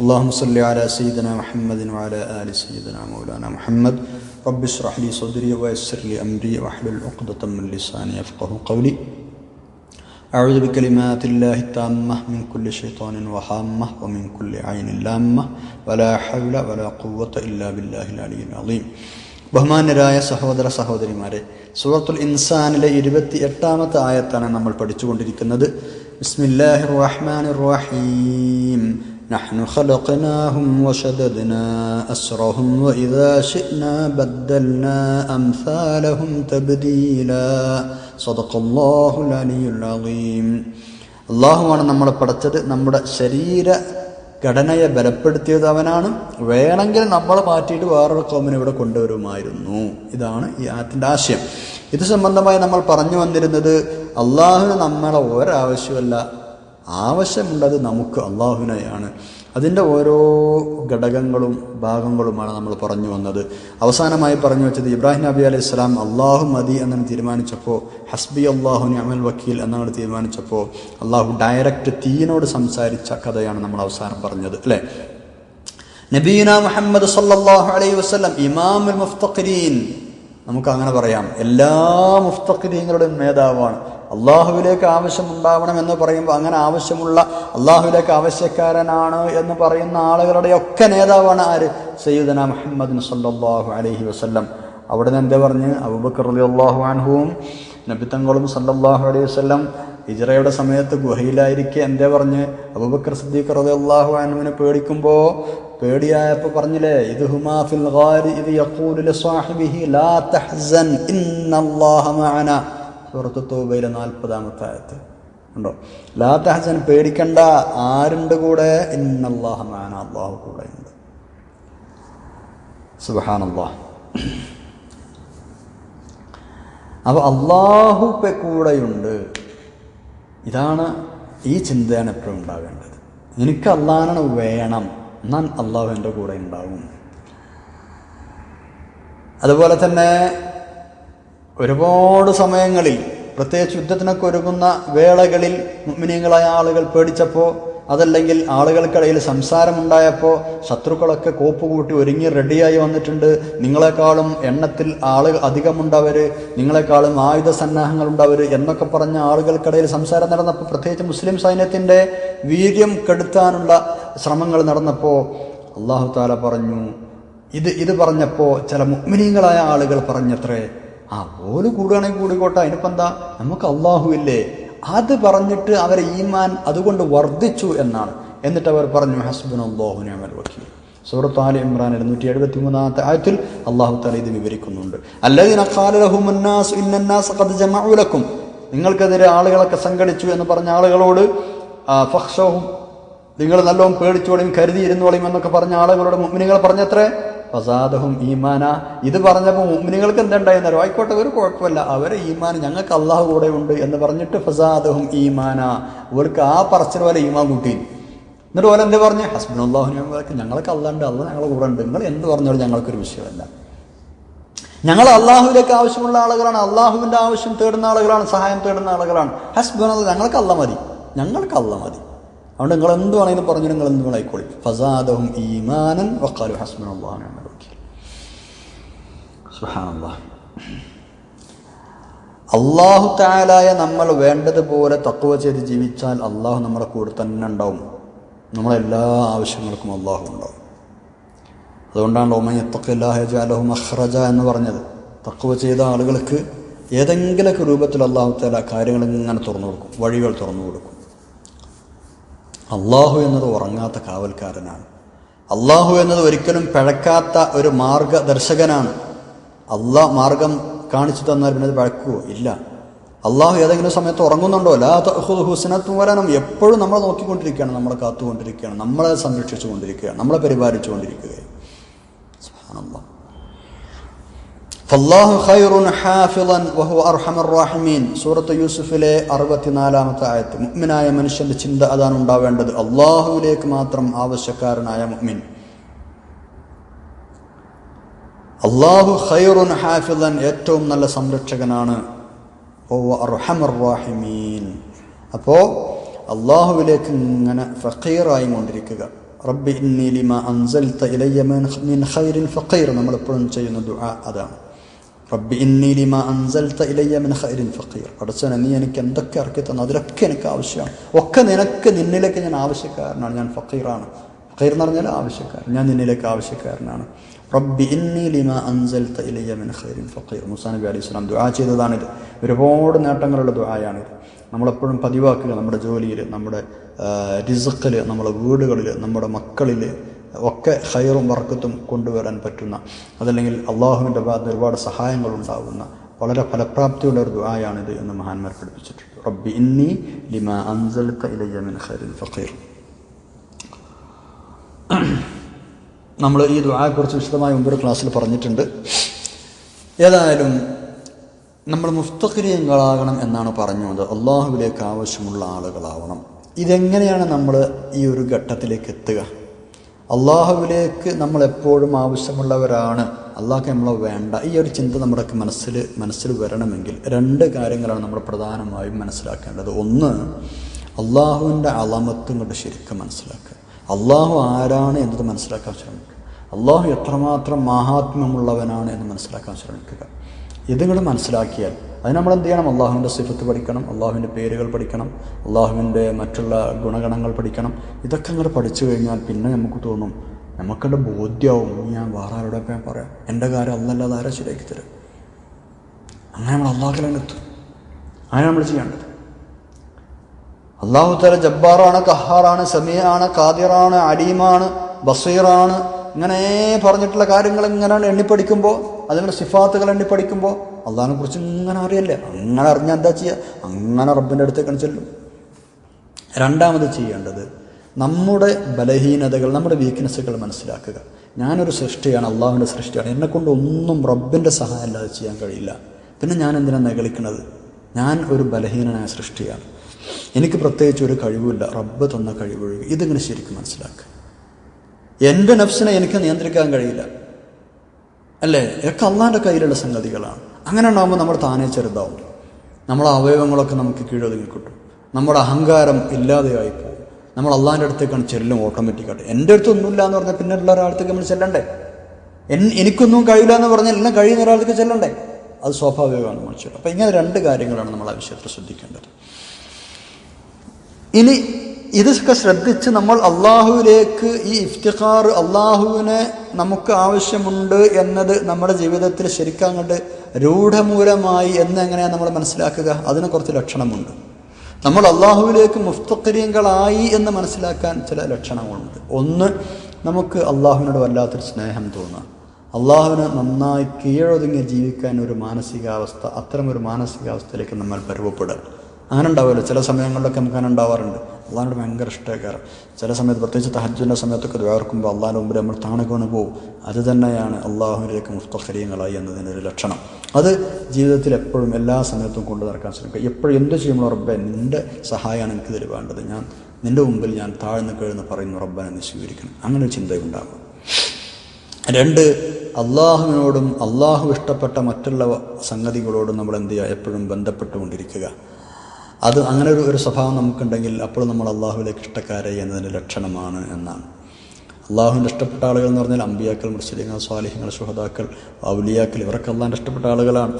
اللهم صل على سيدنا محمد وعلى آل سيدنا مولانا محمد رب اشرح لي صدري ويسر لي أمري واحلل عقدة من لساني يفقه قولي أعوذ بكلمات الله التامة من كل شيطان وهامة ومن كل عين لامة ولا حول ولا قوة إلا بالله العلي العظيم ബഹുമാന്യരായ സഹോദര സഹോദരിമാരെ സൂറത്തുൽ ഇൻസാനിലെ ഇരുപത്തി എട്ടാമത്തെ ആയത്താണ് നമ്മൾ പഠിച്ചുകൊണ്ടിരിക്കുന്നത് ബിസ്മില്ലാഹിർ റഹ്മാനിർ റഹീം نحن خلقناهم وشددنا أسرهم وإذا شئنا بدلنا أمثالهم تبديلا صدق الله العلي العظيم അള്ളാഹുവാണ് നമ്മളെ പഠിച്ചത് നമ്മുടെ ശരീര ഘടനയെ ബലപ്പെടുത്തിയത് അവനാണ് വേണമെങ്കിൽ നമ്മൾ മാറ്റിയിട്ട് വേറൊരു കോമിനെ ഇവിടെ കൊണ്ടുവരുമായിരുന്നു ഇതാണ് ഈ ആയത്തിൻ്റെ ആശയം ഇത് സംബന്ധമായി നമ്മൾ പറഞ്ഞു വന്നിരുന്നത് അള്ളാഹുവിന് നമ്മളെ ഒരാവശ്യമല്ല ആവശ്യമുള്ളത് നമുക്ക് അള്ളാഹുവിനെയാണ്. അതിന്റെ ഓരോ ഘടകങ്ങളും ഭാഗങ്ങളുമാണ് നമ്മൾ പറഞ്ഞു വന്നത്. അവസാനമായി പറഞ്ഞു വെച്ചത് ഇബ്രാഹിം നബി അലൈഹി സ്വലാം അള്ളാഹു മതി എന്നാണ് തീരുമാനിച്ചപ്പോൾ ഹസ്ബി അള്ളാഹു അമൽ വക്കീൽ എന്നാണ് തീരുമാനിച്ചപ്പോൾ അള്ളാഹു ഡയറക്റ്റ് തീയിനോട് സംസാരിച്ച കഥയാണ് നമ്മൾ അവസാനം പറഞ്ഞത് അല്ലേ? നബീന മുഹമ്മദ് സല്ലാഹു അലൈഹി വസ്ലം ഇമാമുൽ മുഫ്തഖിരീൻ. നമുക്ക് അങ്ങനെ പറയാം. എല്ലാ മുഫ്തഖരീങ്ങളുടെയും നേതാവാണ്. അള്ളാഹുവിലേക്ക് ആവശ്യമുണ്ടാവണം എന്ന് പറയുമ്പോൾ അങ്ങനെ ആവശ്യമുള്ള അള്ളാഹുവിലേക്ക് ആവശ്യക്കാരനാണ് എന്ന് പറയുന്ന ആളുകളുടെ ഒക്കെ നേതാവാണ് ആര്? സയ്യിദന മുഹമ്മദ് സല്ലാഹു അലഹി വസല്ലം. അവിടെ നിന്ന് എന്താ പറഞ്ഞ്? അബൂബക്കർ അള്ളാഹു അൻഹുവും നബിത്തങ്ങളും സല്ലാഹു അലൈഹി വസല്ലം ഇജറയുടെ സമയത്ത് ഗുഹയിലായിരിക്കെ എന്താ പറഞ്ഞ്? അബൂബക്കർ സിദ്ദീഖ് അള്ളാഹു അനുവിനെ പേടിക്കുമ്പോൾ പേടിയായപ്പോൾ പറഞ്ഞില്ലേ ഇത് ഹുമാഫിൽ ഇത് യഖൂലു ലാ തഹ്സൻ ഇന്നല്ലാഹ മഅന. സൂറത്ത് തോബയിലെ നാൽപ്പതാമത്തെ ആയത്ത് ഉണ്ടോ ലാ ഹസൻ പേടിക്കണ്ട. ആരുണ്ട് കൂടെ? ഇന്നല്ലാഹ മഅന അല്ലാഹു കൂടെ ഉണ്ട്. സുബ്ഹാനല്ലാഹ് അപ്പോൾ അള്ളാഹു കൂടെയുണ്ട്. ഇതാണ് ഈ ചിന്തയാണ് എപ്പോഴും ഉണ്ടാകേണ്ടത്. എനിക്ക് അള്ളാഹാണ് വേണം. എന്നാൽ അള്ളാഹു എന്റെ കൂടെ ഉണ്ടാവും. അതുപോലെ തന്നെ ഒരുപാട് സമയങ്ങളിൽ പ്രത്യേകിച്ച് യുദ്ധത്തിനൊക്കെ ഒരുങ്ങുന്ന വേളകളിൽ മുഗ്മിനീങ്ങളായ ആളുകൾ പേടിച്ചപ്പോൾ അതല്ലെങ്കിൽ ആളുകൾക്കിടയിൽ സംസാരമുണ്ടായപ്പോൾ ശത്രുക്കളൊക്കെ കോപ്പ് കൂട്ടി ഒരുങ്ങി റെഡിയായി വന്നിട്ടുണ്ട്. നിങ്ങളെക്കാളും എണ്ണത്തിൽ ആളുകൾ അധികമുണ്ടവർ നിങ്ങളെക്കാളും ആയുധ സന്നാഹങ്ങളുണ്ടവർ എന്നൊക്കെ പറഞ്ഞ ആളുകൾക്കിടയിൽ സംസാരം നടന്നപ്പോൾ പ്രത്യേകിച്ച് മുസ്ലിം സൈന്യത്തിന്റെ വീര്യം കെടുത്താനുള്ള ശ്രമങ്ങൾ നടന്നപ്പോൾ അള്ളാഹു താല പറഞ്ഞു ഇത് ഇത് പറഞ്ഞപ്പോൾ ചില മുഗ്മിനീങ്ങളായ ആളുകൾ പറഞ്ഞത്രേ ആ ഓൽ കൂടുകയാണെങ്കിൽ കൂടിക്കോട്ടെ അതിനിപ്പോൾ എന്താ നമുക്ക് അള്ളാഹു ഇല്ലേ അത് പറഞ്ഞിട്ട് അവരെ ഈമാൻ അതുകൊണ്ട് വർദ്ധിച്ചു എന്നാണ്. എന്നിട്ട് അവർ പറഞ്ഞു ഹസ്ബൻ അള്ളാഹുനെ അമൽ വക്കീൽ. സൂറത്ത് ആലി ഇമ്രാൻ ഇരുന്നൂറ്റി എഴുപത്തി മൂന്നാമത്തെ ആയത്തിൽ അള്ളാഹു തല ഇത് വിവരിക്കുന്നുണ്ട്. അല്ലതിനും നിങ്ങൾക്കെതിരെ ആളുകളൊക്കെ സംഘടിച്ചു എന്ന് പറഞ്ഞ ആളുകളോട് ഫഹ്ഷവും നിങ്ങൾ നല്ലോണം പേടിച്ചോളിയും കരുതിയിരുന്നോളിയും എന്നൊക്കെ പറഞ്ഞ ആളുകളോട് മുമ്മിനികൾ പറഞ്ഞത്രേ? ഫസാദഹും ഈമാന. ഇത് പറഞ്ഞപ്പോൾ മുമ്മിനികൾക്ക് എന്തുണ്ടായിരുന്നു ആയിക്കോട്ടെ ഒരു കുഴപ്പമില്ല. അവരെ ഈമാൻ ഞങ്ങൾക്ക് അള്ളാഹു കൂടെ ഉണ്ട് എന്ന് പറഞ്ഞിട്ട് ഫസാദഹും ഈമാന. അവർക്ക് ആ പറച്ചിൽ പോലെ ഈമാൻ കൂട്ടി. എന്നിട്ട് പോലെ എന്ത് പറഞ്ഞു? ഹസ്ബൻഡ് അള്ളാഹു ഞങ്ങൾക്ക് അള്ളാണ്ട് അള്ളാഹ് ഞങ്ങളെ കൂടെ ഉണ്ട്. നിങ്ങൾ എന്ത് പറഞ്ഞാലും ഞങ്ങൾക്കൊരു വിഷയമല്ല. ഞങ്ങൾ അള്ളാഹുവിലേക്ക് ആവശ്യമുള്ള ആളുകളാണ്. അള്ളാഹുവിന്റെ ആവശ്യം തേടുന്ന ആളുകളാണ്. സഹായം തേടുന്ന ആളുകളാണ്. ഹസ്ബൻ ഞങ്ങൾക്ക് അല്ല മതി. ഞങ്ങൾക്ക് അല്ല മതി. അതുകൊണ്ട് നിങ്ങൾ എന്ത് വേണമെങ്കിലും പറഞ്ഞു നിങ്ങൾ എന്ത് ഫസാദഹും ഈമാനൻ വക്കാലു ഹസ്ബൻ അള്ളാഹു സുഹാനല്ലാഹ് അള്ളാഹു താലായ നമ്മൾ വേണ്ടതുപോലെ തക്കുവ ചെയ്ത് ജീവിച്ചാൽ അള്ളാഹു നമ്മുടെ കൂടെ തന്നെ ഉണ്ടാവും. നമ്മളെല്ലാ ആവശ്യങ്ങൾക്കും അള്ളാഹു ഉണ്ടാവും. അതുകൊണ്ടാണ് ഒമയത്തക്കല്ലാഹു മഹ്റജ എന്ന് പറഞ്ഞത്. തക്കുവ ചെയ്ത ആളുകൾക്ക് ഏതെങ്കിലുമൊക്കെ രൂപത്തിൽ അള്ളാഹു താല കാര്യങ്ങൾ ഇങ്ങനെ തുറന്നു കൊടുക്കും വഴികൾ തുറന്നു കൊടുക്കും. അള്ളാഹു എന്നത് ഉറങ്ങാത്ത കാവൽക്കാരനാണ്. അള്ളാഹു എന്നത് ഒരിക്കലും പിഴക്കാത്ത ഒരു മാർഗദർശകനാണ്. അള്ളാഹ് മാർഗം കാണിച്ചു തന്നാൽ പിന്നെ അത് പഴക്കുമോ ഇല്ല. അള്ളാഹു ഏതെങ്കിലും സമയത്ത് ഉറങ്ങുന്നുണ്ടോ? അല്ല വരാനും എപ്പോഴും നമ്മളെ നോക്കിക്കൊണ്ടിരിക്കുകയാണ് നമ്മളെ കാത്തുകൊണ്ടിരിക്കുകയാണ് നമ്മളെ സംരക്ഷിച്ചു കൊണ്ടിരിക്കുകയാണ് നമ്മളെ പരിപാലിച്ചു കൊണ്ടിരിക്കുകയാണ്. ഫല്ലാഹു ഖൈറുൻ വഹു അർഹമർ സൂറത്ത് യൂസുഫിലെ അറുപത്തിനാലാമത്തെ ആയത്ത്. മുഅ്മിനായ മനുഷ്യന്റെ ചിന്ത അതാണ് ഉണ്ടാവേണ്ടത്. അള്ളാഹുവിലേക്ക് മാത്രം ആവശ്യക്കാരനായ മുഅ്മിൻ. അള്ളാഹു ഖൈറുൻ ഹാഫിദൻ ഏറ്റവും നല്ല സംരക്ഷകനാണ്. ഓ അർഹമർ റാഹിമീൻ. അപ്പോൾ അള്ളാഹുവിലേക്ക് ഇങ്ങനെ ഫക്കീറായി കൊണ്ടിരിക്കുക. റബ്ബി ഇന്നി ലിമ അൻസൽത ഇലയ്യ മിൻ ഖൈറിൻ ഫഖീർ. നമ്മൾ എപ്പോഴും ചെയ്യുന്ന ദുആ അതാണ്. റബ്ബി ഇന്നി ലിമ അൻസൽത ഇലയ്യ മിൻ ഖൈറിൻ ഫഖീർ. നീ എനിക്ക് എന്തൊക്കെ ഇറക്കി തന്നു അതിലൊക്കെ എനിക്ക് ആവശ്യമാണ്. ഒക്കെ നിനക്ക് നിന്നിലേക്ക് ഞാൻ ആവശ്യക്കാരനാണ്. ഞാൻ ഫക്കീറാണ് ഫക്കീർ എന്ന് പറഞ്ഞാൽ ആവശ്യക്കാരൻ. ഞാൻ നിന്നിലേക്ക് ആവശ്യക്കാരനാണ്. റബ്ബി ഇന്നി ലിമ ഇലയ്യ മിൻ ഖൈറിൻ ഫഖീർ. മൂസാ നബി അലൈഹി സ്വലാം ദുആ ചെയ്തതാണിത്. ഒരുപാട് നേട്ടങ്ങളുള്ള ദുആയാണിത്. നമ്മളെപ്പോഴും പതിവാക്കുക നമ്മുടെ ജോലിയിൽ നമ്മുടെ റിസക്കിൽ നമ്മുടെ വീടുകളിൽ നമ്മുടെ മക്കളിൽ ഒക്കെ ഹൈറും വർക്കത്തും കൊണ്ടുവരാൻ പറ്റുന്ന അതല്ലെങ്കിൽ അള്ളാഹുവിന്റെ ഭാഗത്ത് ഒരുപാട് സഹായങ്ങൾ ഉണ്ടാകുന്ന വളരെ ഫലപ്രാപ്തിയുള്ള ഒരു ദുആയാണിത് എന്ന് മഹാന്മാർ പഠിപ്പിച്ചിട്ടുണ്ട്. റബ്ബി ഇന്നി ലിമ ഇലയ്യ മിൻ ഖൈറിൻ ഫഖീർ. നമ്മൾ ഈ ദുആയെക്കുറിച്ച് വിശദമായി മുമ്പൊരു ക്ലാസ്സിൽ പറഞ്ഞിട്ടുണ്ട്. ഏതായാലും നമ്മൾ മുഫ്തഖിരിയങ്ങളാകണം എന്നാണ് പറഞ്ഞത് അള്ളാഹുവിലേക്ക് ആവശ്യമുള്ള ആളുകളാവണം. ഇതെങ്ങനെയാണ് നമ്മൾ ഈ ഒരു ഘട്ടത്തിലേക്ക് എത്തുക? അള്ളാഹുവിലേക്ക് നമ്മൾ എപ്പോഴും ആവശ്യമുള്ളവരാണ്. അള്ളാഹ് നമ്മൾ വേണ്ട. ഈ ഒരു ചിന്ത നമ്മുടെ മനസ്സിൽ മനസ്സിൽ വരണമെങ്കിൽ രണ്ട് കാര്യങ്ങളാണ് നമ്മൾ പ്രധാനമായും മനസ്സിലാക്കേണ്ടത്. ഒന്ന് അള്ളാഹുവിന്റെ അളമത്തും കൊണ്ട് ശരിക്കും മനസ്സിലാക്കുക. അള്ളാഹു ആരാണ് എന്നത് മനസ്സിലാക്കാൻ ശ്രമിക്കുക. അള്ളാഹു എത്രമാത്രം മഹാത്മ്യമുള്ളവനാണ് എന്ന് മനസ്സിലാക്കാൻ ശ്രമിക്കുക. ഇതുങ്ങൾ മനസ്സിലാക്കിയാൽ അത് നമ്മൾ എന്ത് ചെയ്യണം? അള്ളാഹുവിന്റെ സിഫത്ത് പഠിക്കണം അള്ളാഹുവിന്റെ പേരുകൾ പഠിക്കണം അള്ളാഹുവിന്റെ മറ്റുള്ള ഗുണഗണങ്ങൾ പഠിക്കണം. ഇതൊക്കെ അങ്ങോട്ട് പഠിച്ചു കഴിഞ്ഞാൽ പിന്നെ നമുക്ക് തോന്നും നമുക്കുടെ ബോധ്യമാവും ഞാൻ വേറെ ആരോടെ പറയാം? എന്റെ കാര്യം അല്ലല്ലാതെ ആരെ ശരിയാക്കി തരും? അങ്ങനെ നമ്മൾ അള്ളാഹുലെത്തും അങ്ങനെ നമ്മൾ ചെയ്യേണ്ടത്. അള്ളാഹു തല ജബ്ബാറാണ് കഹാറാണ് സമീറാണ് കാതിറാണ് അലീമാണ് ബസീറാണ് ഇങ്ങനെ പറഞ്ഞിട്ടുള്ള കാര്യങ്ങൾ ഇങ്ങനെ എണ്ണിപ്പടിക്കുമ്പോൾ അതിങ്ങനെ സിഫാത്തുകൾ എണ്ണിപ്പടിക്കുമ്പോൾ അള്ളാഹിനെ കുറിച്ച് ഇങ്ങനെ അറിയല്ലേ? അങ്ങനെ അറിഞ്ഞാൽ എന്താ ചെയ്യുക അങ്ങനെ റബ്ബിന്റെ അടുത്തേക്കാണ് ചെല്ലും. രണ്ടാമത് ചെയ്യേണ്ടത് നമ്മുടെ ബലഹീനതകൾ നമ്മുടെ വീക്ക്നെസ്സുകൾ മനസ്സിലാക്കുക. ഞാനൊരു സൃഷ്ടിയാണ് അള്ളാഹുവിന്റെ സൃഷ്ടിയാണ്. എന്നെക്കൊണ്ട് ഒന്നും റബ്ബിന്റെ സഹായം അല്ലാതെ ചെയ്യാൻ കഴിയില്ല. പിന്നെ ഞാൻ എന്തിനാണ് നെകളിക്കുന്നത് ഞാൻ ഒരു ബലഹീനനായ സൃഷ്ടിയാണ്. എനിക്ക് പ്രത്യേകിച്ച് ഒരു കഴിവില്ല റബ്ബ് തന്ന കഴിവൊഴുകി. ഇതിങ്ങനെ ശരിക്കും മനസ്സിലാക്കുക. എന്റെ നഫ്സിനെ എനിക്ക് നിയന്ത്രിക്കാൻ കഴിയില്ല. അല്ലേ? ഇതൊക്കെ അള്ളാന്റെ കയ്യിലുള്ള സംഗതികളാണ്. അങ്ങനെ ഉണ്ടാകുമ്പോൾ നമ്മൾ താനേ ചെറുതാവും. നമ്മളെ അവയവങ്ങളൊക്കെ നമുക്ക് കീഴൊതുങ്ങി കിട്ടും. നമ്മുടെ അഹങ്കാരം ഇല്ലാതെയായി പോകും. നമ്മൾ അള്ളാന്റെ അടുത്തേക്കാണ് ചെല്ലും ഓട്ടോമാറ്റിക്കായിട്ട്. എന്റെ അടുത്ത് ഒന്നുമില്ല എന്ന് പറഞ്ഞാൽ പിന്നെ ഉള്ള ഒരാളത്തേക്ക് നമ്മൾ ചെല്ലണ്ടേ? എനിക്കൊന്നും കഴിയില്ല എന്ന് പറഞ്ഞാൽ എല്ലാം കഴിയുന്ന ഒരാൾക്ക് ചെല്ലണ്ടേ? അത് സ്വാഭാവികമാണ് മനുഷ്യർ അപ്പം ഇങ്ങനെ രണ്ട് കാര്യങ്ങളാണ് നമ്മൾ ആ വിഷയത്തിൽ ശ്രദ്ധിക്കേണ്ടത്. ഇനി ഇതൊക്കെ ശ്രദ്ധിച്ച് നമ്മൾ അള്ളാഹുവിലേക്ക് ഈ ഇഫ്തിഖാർ അള്ളാഹുവിനെ നമുക്ക് ആവശ്യമുണ്ട് എന്നത് നമ്മുടെ ജീവിതത്തിൽ ശരിക്കും അങ്ങോട്ട് രൂഢമൂലമായി എന്നെങ്ങനെയാണ് നമ്മൾ മനസ്സിലാക്കുക? അതിന് കുറച്ച് ലക്ഷണമുണ്ട്. നമ്മൾ അള്ളാഹുവിലേക്ക് മുഫ്തക്കരിയങ്ങളായി എന്ന് മനസ്സിലാക്കാൻ ചില ലക്ഷണങ്ങളുണ്ട്. ഒന്ന് നമുക്ക് അള്ളാഹുവിനോട് വല്ലാത്തൊരു സ്നേഹം തോന്നുക അള്ളാഹുവിന് നന്നായി കീഴൊതുങ്ങി ജീവിക്കാൻ ഒരു മാനസികാവസ്ഥ അത്തരം ഒരു മാനസികാവസ്ഥയിലേക്ക് നമ്മൾ പരുവപ്പെടുക അങ്ങനെ ഉണ്ടാവുമല്ലോ ചില സമയങ്ങളിലൊക്കെ നമുക്ക് അങ്ങനെ ഉണ്ടാവാറുണ്ട്. അള്ളാഹിനോട് ഭയങ്കര ഇഷ്ടക്കാർ. ചില സമയത്ത് പ്രത്യേകിച്ച് തഹജ്ജിന്റെ സമയത്തൊക്കെ ദ്വാർക്കുമ്പോൾ അള്ളാഹിന്റെ മുമ്പിൽ നമ്മൾ താണുകൊണ്ട് പോകും. അത് തന്നെയാണ് അള്ളാഹുവിലേക്ക് മുസ്തഖരീങ്ങളായി എന്നതിന്റെ ഒരു ലക്ഷണം. അത് ജീവിതത്തിൽ എപ്പോഴും എല്ലാ സമയത്തും കൊണ്ടു നടക്കാൻ ശ്രമിക്കുക. എപ്പോഴും എന്ത് ചെയ്യുമ്പോൾ റബ്ബെ നിന്റെ സഹായമാണ് എനിക്ക് ഇതിൽ വേണ്ടത്. ഞാൻ നിന്റെ മുമ്പിൽ ഞാൻ താഴ്ന്നു കഴിയുന്ന പറയുന്നു റബ്ബനെ നീ സ്വീകരിക്കണം. അങ്ങനെ ഒരു ചിന്തയുണ്ടാകും രണ്ട് അള്ളാഹുവിനോടും അള്ളാഹു ഇഷ്ടപ്പെട്ട മറ്റുള്ള സംഗതികളോടും നമ്മൾ എന്ത് ചെയ്യുക? എപ്പോഴും ബന്ധപ്പെട്ടുകൊണ്ടിരിക്കുക. അത് അങ്ങനെ ഒരു ഒരു സ്വഭാവം നമുക്കുണ്ടെങ്കിൽ അപ്പോൾ നമ്മൾ അള്ളാഹുവിലേക്ക് ഇഷ്ടക്കാരായി എന്നതിന്റെ ലക്ഷണമാണ് എന്നാണ്. അള്ളാഹുവിന്റെ ഇഷ്ടപ്പെട്ട ആളുകൾ എന്ന് പറഞ്ഞാൽ അമ്പിയാക്കൾ മുസ്ലിങ്ങൾ സ്വാലിഹ്യങ്ങൾ സുഹദാക്കൾ ഔലിയാക്കൾ ഇവരൊക്കെ അള്ളാഹിന്റെ ഇഷ്ടപ്പെട്ട ആളുകളാണ്.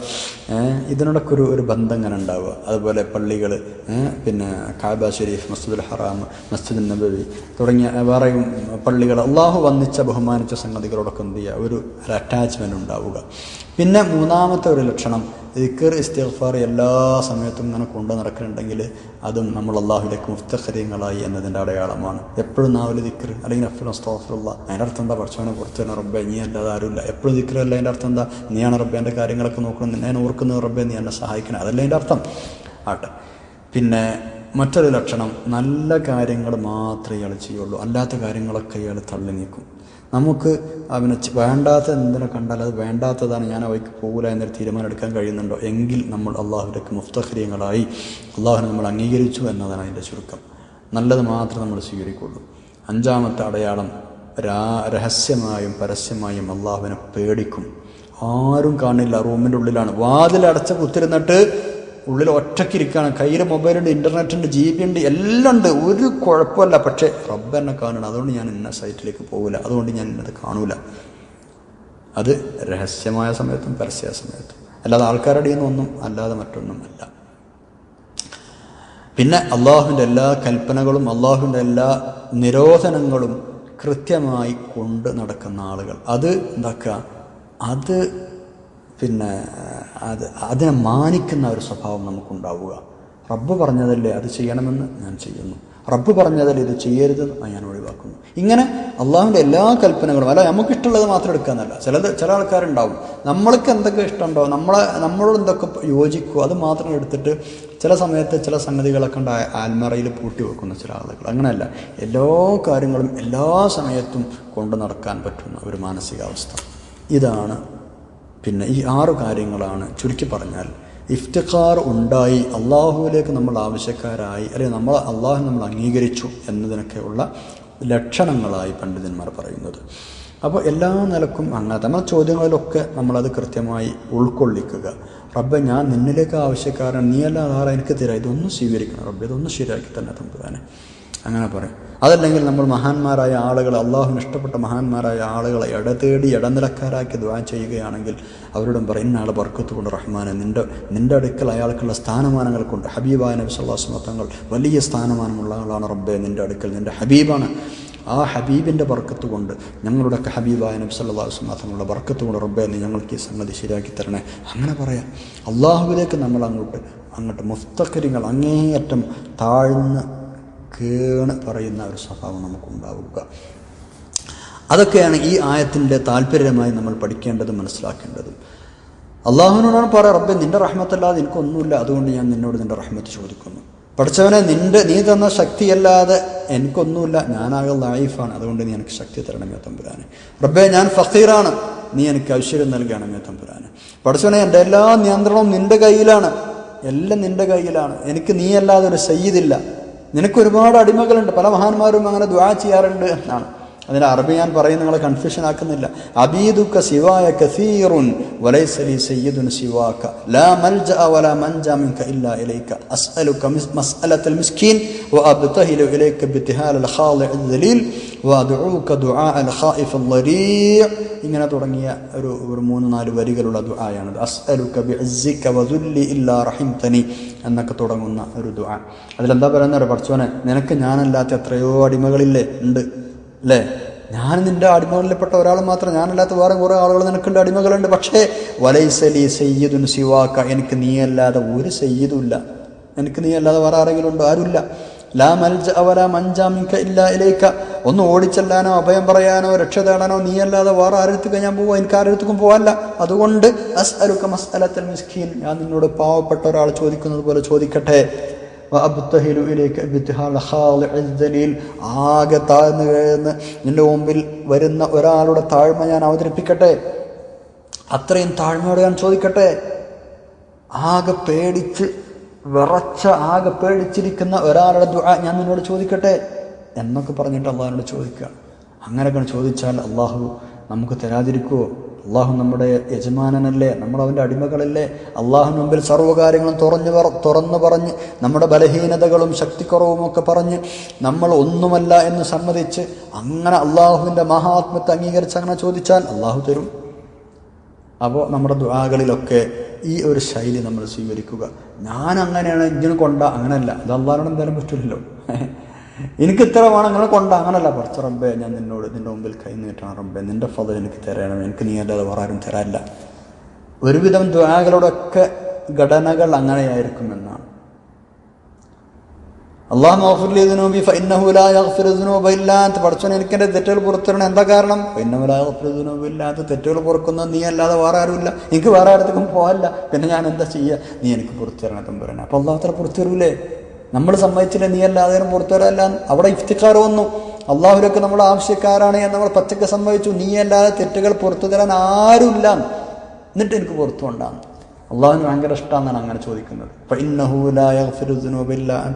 ഇതിനോടൊക്കെ ഒരു ഒരു ബന്ധം അങ്ങനെ ഉണ്ടാവുക. അതുപോലെ പള്ളികൾ പിന്നെ കാബ ഷെരീഫ് മസ്ജിദുൽ ഹറാം മസ്ജിദ് നബവി തുടങ്ങിയ വേറെയും പള്ളികൾ. അള്ളാഹു വന്നിച്ച ബഹുമാനിച്ച സംഗതികളോടൊക്കെ എന്ത് ചെയ്യുക? ഒരു ഒരു അറ്റാച്ച്മെന്റ് ഉണ്ടാവുക. പിന്നെ മൂന്നാമത്തെ ഒരു ലക്ഷണം ദിക്കർ ഇസ്തിഗ്ഫാർ എല്ലാ സമയത്തും ഇങ്ങനെ കൊണ്ടു നടക്കുന്നുണ്ടെങ്കിൽ അതും നമ്മൾ അള്ളാഹുലേക്ക് മുഫ്തഹരിയങ്ങളായി എന്നതിന്റെ അടയാളമാണ്. എപ്പോഴും നാവിൽ ദിക്കർ അല്ലെങ്കിൽ എപ്പോഴും അസ്തോഫറുള്ള അതിന്റെ അർത്ഥം എന്താ? പഠിച്ചവനെ പുറത്തു തന്നെ റബ്ബെ നീ അല്ലാതെ ആരുമില്ല. എപ്പോഴും ദിക്കറല്ല അതിന്റെ അർത്ഥം എന്താ? നീയാണ് റബ്ബെ എന്റെ കാര്യങ്ങളൊക്കെ നോക്കണം. ഞാൻ ഓർക്കുന്നത് റബ്ബെ നീ എന്നെ സഹായിക്കണം. അതല്ല അതിന്റെ അർത്ഥം. ആട്ടെ. പിന്നെ മറ്റൊരു ലക്ഷണം നല്ല കാര്യങ്ങൾ മാത്രമേ ഇയാൾ ചെയ്യുള്ളൂ. അല്ലാത്ത കാര്യങ്ങളൊക്കെ ഇയാൾ തള്ളി നീക്കും. നമുക്ക് അവനെ വേണ്ടാത്ത എന്തിനെ കണ്ടാൽ അത് വേണ്ടാത്തതാണ് ഞാൻ അവയ്ക്ക് പോകില്ല എന്നൊരു തീരുമാനം എടുക്കാൻ കഴിയുന്നുണ്ടോ? എങ്കിൽ നമ്മൾ അള്ളാഹുവിലേക്ക് മുഫ്തഖരീങ്ങളായി അള്ളാഹുനെ നമ്മൾ അംഗീകരിച്ചു എന്നതാണ് അതിന്റെ ചുരുക്കം. നല്ലത് മാത്രം നമ്മൾ സ്വീകരിക്കുള്ളൂ. അഞ്ചാമത്തെ അടയാളം രഹസ്യമായും പരസ്യമായും അള്ളാഹുവിനെ പേടിക്കും. ആരും കാണില്ല റൂമിന്റെ ഉള്ളിലാണ്. വാതിലടച്ച കുത്തിരുന്നിട്ട് ഉള്ളിൽ ഒറ്റയ്ക്കിരിക്കുകയാണ് കയ്യിൽ മൊബൈലുണ്ട് ഇന്റർനെറ്റുണ്ട് ജി ബി ഉണ്ട് എല്ലാം ഉണ്ട് ഒരു കുഴപ്പമില്ല. പക്ഷേ റബ്ബ് എന്നെ കാണണം അതുകൊണ്ട് ഞാൻ ഇന്ന സൈറ്റിലേക്ക് പോകില്ല അതുകൊണ്ട് ഞാൻ ഇന്നത് കാണൂല. അത് രഹസ്യമായ സമയത്തും പരസ്യ സമയത്തും. അല്ലാതെ ആൾക്കാരുടെ ഒന്നും അല്ലാതെ മറ്റൊന്നും അല്ല പിന്നെ അള്ളാഹുവിന്റെ എല്ലാ കൽപ്പനകളും അള്ളാഹുവിന്റെ എല്ലാ നിരോധനങ്ങളും കൃത്യമായി കൊണ്ട് നടക്കുന്ന ആളുകൾ. അത് എന്താക്കുക? അത് പിന്നെ അത് അതിനെ മാനിക്കുന്ന ഒരു സ്വഭാവം നമുക്കുണ്ടാവുക. റബ്ബ് പറഞ്ഞതല്ലേ അത് ചെയ്യണമെന്ന്? ഞാൻ ചെയ്യുന്നു. റബ്ബ് പറഞ്ഞതല്ലേ ഇത് ചെയ്യരുതെന്ന്? ഞാൻ ഒഴിവാക്കുന്നു. ഇങ്ങനെ അള്ളാഹുവിന്റെ എല്ലാ കൽപ്പനകളും അല്ല നമുക്കിഷ്ടമുള്ളത് മാത്രം എടുക്കാന്നല്ല. ചിലത് ചില ആൾക്കാരുണ്ടാവും. നമ്മൾക്ക് എന്തൊക്കെ ഇഷ്ടമുണ്ടോ നമ്മളെ നമ്മളോട് എന്തൊക്കെ യോജിക്കുമോ അത് മാത്രം എടുത്തിട്ട് ചില സമയത്ത് ചില സംഗതികളൊക്കെ ഉണ്ട് ആൽമറയിൽ പൂട്ടി വെക്കുന്ന ചില ആളുകൾ. അങ്ങനെയല്ല. എല്ലാ കാര്യങ്ങളും എല്ലാ സമയത്തും കൊണ്ടു നടക്കാൻ പറ്റുന്ന ഒരു മാനസികാവസ്ഥ. ഇതാണ് പിന്നെ ഈ ആറ് കാര്യങ്ങളാണ് ചുരുക്കി പറഞ്ഞാൽ ഇഫ്തിഖാർ ഉണ്ടായി അള്ളാഹുവിലേക്ക് നമ്മൾ ആവശ്യക്കാരായി അല്ലെങ്കിൽ നമ്മൾ അള്ളാഹു നമ്മൾ അംഗീകരിച്ചു എന്നതിനൊക്കെയുള്ള ലക്ഷണങ്ങളായി പണ്ഡിതന്മാർ പറയുന്നത്. അപ്പോൾ എല്ലാ നിലക്കും അങ്ങനത്തെ നമ്മുടെ ചോദ്യങ്ങളിലൊക്കെ നമ്മളത് കൃത്യമായി ഉൾക്കൊള്ളിക്കുക. റബ്ബെ ഞാൻ നിന്നിലേക്ക് ആവശ്യക്കാരൻ നീ അല്ലാതെ എനിക്ക് തരാം? ഇതൊന്നും സ്വീകരിക്കണം. റബ്ബെ ഇതൊന്നും ശരിയാക്കി തന്നെ തമ്പുരാനെ അങ്ങനെ പറയും. അതല്ലെങ്കിൽ നമ്മൾ മഹാന്മാരായ ആളുകളെ അള്ളാഹുവിന് ഇഷ്ടപ്പെട്ട മഹാന്മാരായ ആളുകളെ ഇടതേടി ഇടനിലക്കാരാക്കി ദ്വാ ചെയ്യുകയാണെങ്കിൽ അവരോടും പറയും ഇന്ന ആളെ ബർക്കത്ത് കൊണ്ട് റഹ്മാനെ നിന്റെ നിന്റെ അടുക്കൽ അയാൾക്കുള്ള സ്ഥാനമാനങ്ങൾ കൊണ്ട് ഹബീബായ നബി സല്ലാസ് തങ്ങൾ വലിയ സ്ഥാനമാനമുള്ള ആളാണ് റബ്ബെ നിന്റെ അടുക്കൽ നിന്റെ ഹബീബാണ്. ആ ഹബീബിന്റെ ബർക്കത്ത് കൊണ്ട് ഞങ്ങളുടെയൊക്കെ ഹബീബായ നബി സല്ലാ തങ്ങളുടെ ബർക്കത്ത് കൊണ്ട് റബ്ബെ നീ ഞങ്ങൾക്ക് ഈ സംഗതി ശരിയാക്കി തരണേ. അങ്ങനെ പറയാം. അള്ളാഹുവിലേക്ക് നമ്മൾ അങ്ങോട്ട് അങ്ങോട്ട് മുസ്തക്കരിങ്ങൾ അങ്ങേയറ്റം താഴ്ന്ന് കേണ് പറയുന്ന ഒരു സ്വഭാവം നമുക്കുണ്ടാവുക. അതൊക്കെയാണ് ഈ ആയത്തിന്റെ താല്പര്യമായി നമ്മൾ പഠിക്കേണ്ടതും മനസ്സിലാക്കേണ്ടതും. അള്ളാഹുവിനോടാണ് പറ റബ്ബെ നിന്റെ റഹ്മത്തല്ലാതെ എനിക്കൊന്നുമില്ല. അതുകൊണ്ട് ഞാൻ നിന്നോട് നിന്റെ റഹ്മത്ത് ചോദിക്കുന്നു. പഠിച്ചവനെ നിന്റെ നീ തന്ന ശക്തിയല്ലാതെ എനിക്കൊന്നുമില്ല. ഞാനാകെ ലൈഫാണ് അതുകൊണ്ട് നീ എനിക്ക് ശക്തി തരണമേ തമ്പുരാന്. റബ്ബെ ഞാൻ ഫക്കീറാണ്. നീ എനിക്ക് ഐശ്വര്യം നൽകണമേ തമ്പുരാന്. പഠിച്ചവനെ എന്റെ എല്ലാ നിയന്ത്രണവും നിന്റെ കയ്യിലാണ്. എല്ലാം നിന്റെ കയ്യിലാണ്. എനിക്ക് നീയല്ലാതെ ഒരു സയ്യിദില്ല നിനക്ക് ഒരുപാട് അടിമകളുണ്ട്. പല മഹാന്മാരും അങ്ങനെ ദ്വാ ചെയ്യാറുണ്ട് എന്നാണ്. അതിന് അറബി ഞാൻ പറയും നിങ്ങളെ കൺഫ്യൂഷൻ ആക്കുന്നില്ല അബീദുക്ക സിവായ കസീറുൻ വലൈസലി സയ്യിദുൻ സിവാക ലാ മൽജ വലാ മൻജ മിൻക ഇല്ലാ ഇലൈക അസ്അലുക മസ്അലത്തൽ മിസ്കീൻ വഅബ്തഹിലു ഇലൈക ബിത്തിഹാൽ അൽ ഖാദിഅ ദലീൽ വഅദുഊക ദുആ അൽ ഖായിഫ് അൽ ഇങ്ങനെ തുടങ്ങിയ ഒരു ഒരു മൂന്ന് നാല് വരികളുള്ള ദുആയാണത് അസ്അലുക ബിഇസ്സിക വദുല്ലി ഇല്ലാ റഹിംതനി എന്നൊക്കെ തുടങ്ങുന്ന ഒരു ദുആ അതിലെന്താ പറയുന്നത് പഠിച്ചോനെ നിനക്ക് ഞാനല്ലാത്ത എത്രയോ അടിമകളില്ലേ ഉണ്ട് അല്ലേ ഞാൻ നിന്റെ അടിമകളിൽപ്പെട്ട ഒരാൾ മാത്രം. ഞാനല്ലാത്ത വേറെ കുറേ ആളുകൾ നിനക്കുണ്ട് അടിമകളുണ്ട്. പക്ഷേ വലൈസലി സയ്യിദുൻ സിവാക്ക എനിക്ക് നീയല്ലാതെ ഒരു സയ്യിദുമില്ല എനിക്ക് നീ അല്ലാതെ വേറെ ആരെങ്കിലും ഉണ്ടോ? ആരുമില്ല. ലാ മൽജ അവല മഞ്ചാമിക്ക ഇല്ല ഇലേക്ക ഒന്ന് ഓടിച്ചെല്ലാനോ അഭയം പറയാനോ രക്ഷ തേടാനോ നീ അല്ലാതെ വേറെ ആരെടുത്തേക്ക് ഞാൻ പോവാ? എനിക്ക് ആരെടുത്തേക്കും പോവല്ല അതുകൊണ്ട് അസ് അലുക്ക മസ് അലത്തൽ ഞാൻ നിന്നോട് പാവപ്പെട്ട ഒരാൾ ചോദിക്കുന്നത് പോലെ ചോദിക്കട്ടെ? ആകെ താഴ്ന്നു കഴിയുന്ന നിന്റെ മുമ്പിൽ വരുന്ന ഒരാളുടെ താഴ്മ ഞാൻ അവതരിപ്പിക്കട്ടെ. അത്രയും താഴ്മയോടെ ഞാൻ ചോദിക്കട്ടെ. ആകെ പേടിച്ച് വിറച്ച ആകെ പേടിച്ചിരിക്കുന്ന ഒരാളുടെ ദുആ ഞാൻ നിന്നോട് ചോദിക്കട്ടെ എന്നൊക്കെ പറഞ്ഞിട്ട് അള്ളാഹിനോട് ചോദിക്കുക. അങ്ങനെയൊക്കെ ചോദിച്ചാൽ അള്ളാഹു നമുക്ക് തരാതിരിക്കുമോ അള്ളാഹു നമ്മുടെ യജമാനനല്ലേ നമ്മൾ അവന്റെ അടിമകളല്ലേ? അള്ളാഹു മുമ്പിൽ സർവകാര്യങ്ങളും തുറഞ്ഞു പറ തുറന്നു പറഞ്ഞ് നമ്മുടെ ബലഹീനതകളും ശക്തിക്കുറവും ഒക്കെ പറഞ്ഞ് നമ്മൾ ഒന്നുമല്ല എന്ന് സമ്മതിച്ച് അങ്ങനെ അള്ളാഹുവിന്റെ മഹാത്മത്തെ അംഗീകരിച്ച് അങ്ങനെ ചോദിച്ചാൽ അള്ളാഹു തരും. അപ്പോൾ നമ്മുടെ ദുആകളിലൊക്കെ ഈ ഒരു ശൈലി നമ്മൾ സ്വീകരിക്കുക. ഞാൻ അങ്ങനെയാണ് ഇങ്ങനെ കൊണ്ട അങ്ങനെയല്ല അത് അള്ളാഹിനോട് എന്തായാലും പറ്റില്ലല്ലോ എനിക്ക് ഇത്ര വേണം. അങ്ങനെ കൊണ്ട അങ്ങനല്ല. പറച്ച റബ്ബെ ഞാൻ നിന്നോട് നിന്റെ മുമ്പിൽ കൈ നീട്ടണം റബ്ബെ. നിന്റെ ഫതൽ എനിക്ക് തരണം. എനിക്ക് നീ അല്ലാതെ വേറെ ആരും തരാനില്ല. ഒരുവിധം ദ്വാകളോടൊക്കെ ഘടനകൾ അങ്ങനെയായിരിക്കും എന്നാണ്. അള്ളാഹു മഗ്ഫിർലി ഫഇന്നഹു ലാ യഗ്ഫിറു ദുനൂബ ഇല്ലാ അൻത. പഠിച്ചോൻ എനിക്ക് എന്റെ തെറ്റുകൾ പുറത്തിടണം എന്താ കാരണം? ഫഇന്നഹു ലാ യഗ്ഫിറു ദുനൂബ ഇല്ലാ തെറ്റുകൾ പുറക്കുന്ന നീ അല്ലാതെ വേറെ ആരുമില്ല. എനിക്ക് വേറെ ആരത്തേക്കും പോകല്ല പിന്നെ ഞാൻ എന്താ ചെയ്യുക നീ എനിക്ക് പുറത്തിറങ്ങാൻ തമ്പുരാൻ അപ്പോൾ അള്ളാഹു അത്ര പുറത്തിരൂലേ നമ്മൾ സമ്മതിച്ചില്ല നീ അല്ലാതെ പുറത്തുവരല്ല അവിടെ ഇഫ്തിക്കാർ വന്നു. അള്ളാഹുലൊക്കെ നമ്മൾ ആവശ്യക്കാരാണ് എന്ന് നമ്മൾ പച്ചക്ക് സമ്മതിച്ചു. നീ അല്ലാതെ തെറ്റുകൾ പുറത്തു തരാൻ ആരുമില്ല എന്നിട്ട് എനിക്ക് പുറത്തു കൊണ്ടാണ് അള്ളാഹുവിന് ഭയങ്കര ഇഷ്ടമാണെന്നാണ് അങ്ങനെ ചോദിക്കുന്നത്.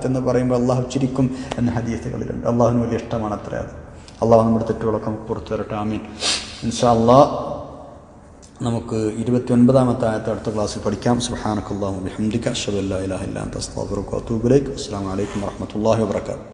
എന്ന് പറയുമ്പോൾ അള്ളാഹു ചിരിക്കും എന്ന ഹദീസുകളിലുണ്ട്. അള്ളാഹുവിന് വലിയ ഇഷ്ടമാണ് അത്ര അത്. അള്ളാഹു നമ്മുടെ തെറ്റുകളൊക്കെ നമുക്ക് പുറത്തു തരട്ടെ. ആമീൻ. ഇൻഷാ അള്ളാഹ് നമുക്ക് ഇരുപത്തി ഒൻപതാമത്തെ ആയത്തെ അടുത്ത ക്ലാസ്സിൽ പഠിക്കാം. സുഹാനക്കല്ലാഹു ബിഹംദിക അഷ്ഹദു അല്ലാ ഇലാഹ ഇല്ലാ അൻത അസ്തഗ്ഫിറുക വഅതൂബു ഇലൈക്.